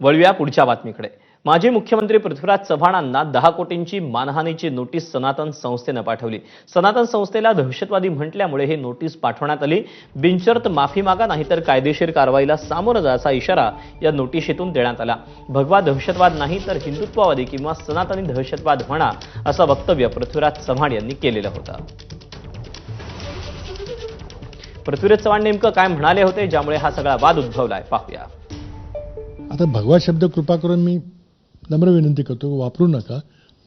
वळूया पुढच्या बातमीकडे. माजी मुख्यमंत्री पृथ्वीराज चव्हाणांना दहा कोटींची मानहानीची नोटीस सनातन संस्थेनं पाठवली. सनातन संस्थेला दहशतवादी म्हटल्यामुळे ही नोटीस पाठवण्यात आली. बिनशर्त माफी मागा नाहीतर कायदेशीर कारवाईला सामोरं जायचा इशारा या नोटिशीतून देण्यात आला. भगवा दहशतवाद नाही तर हिंदुत्ववादी किंवा सनातनी दहशतवाद म्हणा असं वक्तव्य पृथ्वीराज चव्हाण यांनी केलेलं होतं. पृथ्वीराज चव्हाण नेमकं काय म्हणाले होते ज्यामुळे हा सगळा वाद उद्भवलाय? पाहूया. आता भगवा शब्द कृपा करून मी नम्र विनंती करतो वापरू नका.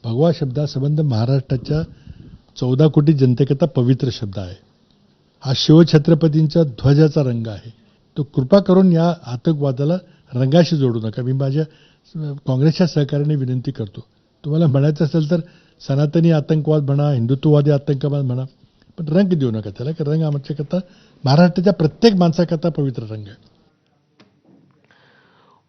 भगवा शब्दासंबंध महाराष्ट्राच्या चौदा कोटी जनतेकरता पवित्र शब्द आहे. हा शिवछत्रपतींच्या ध्वजाचा रंग आहे. तो कृपा करून या आतंकवादाला रंगाशी जोडू नका. मी माझ्या काँग्रेसच्या सहकार्याने विनंती करतो. तुम्हाला म्हणायचं असेल तर सनातनी आतंकवाद म्हणा हिंदुत्ववादी आतंकवाद म्हणा पण रंग देऊ नका त्याला कारण रंग आमच्याकरता महाराष्ट्राच्या प्रत्येक माणसाकरता पवित्र रंग आहे.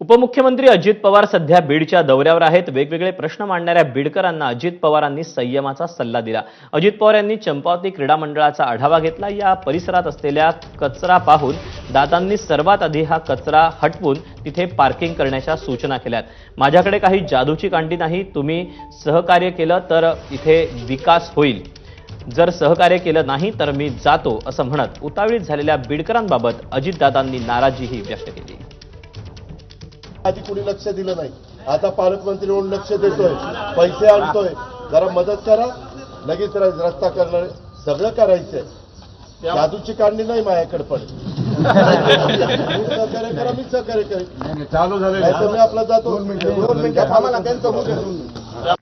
उपमुख्यमंत्री अजित पवार सध्या बीडच्या दौऱ्यावर आहेत. वेगवेगळे प्रश्न मांडणाऱ्या बीडकरांना अजित पवारांनी संयमाचा सल्ला दिला. अजित पवार यांनी चंपावती क्रीडा मंडळाचा आढावा घेतला. या परिसरात असलेल्या कचरा पाहून दादांनी सर्वात आधी हा कचरा हटवून तिथे पार्किंग करण्याच्या सूचना केल्यात. माझ्याकडे काही जादूची कांडी नाही. तुम्ही सहकार्य केलं तर इथे विकास होईल. जर सहकार्य केलं नाही तर मी जातो असं म्हणत उतावळीत झालेल्या बीडकरांबाबत अजितदादांनी नाराजीही व्यक्त केली. आधी कुणी लक्ष दिलं नाही. आता पालकमंत्री म्हणून लक्ष देतोय. पैसे आणतोय. जरा मदत करा. लगेच रस्ता करणार. सगळं करायचंय. जादूची काढणी नाही माझ्याकडे पण. सहकार्य करा मी सहकार्य करेन. चालू झाले मी आपला जातो. दोन मिनिटं त्यांचं.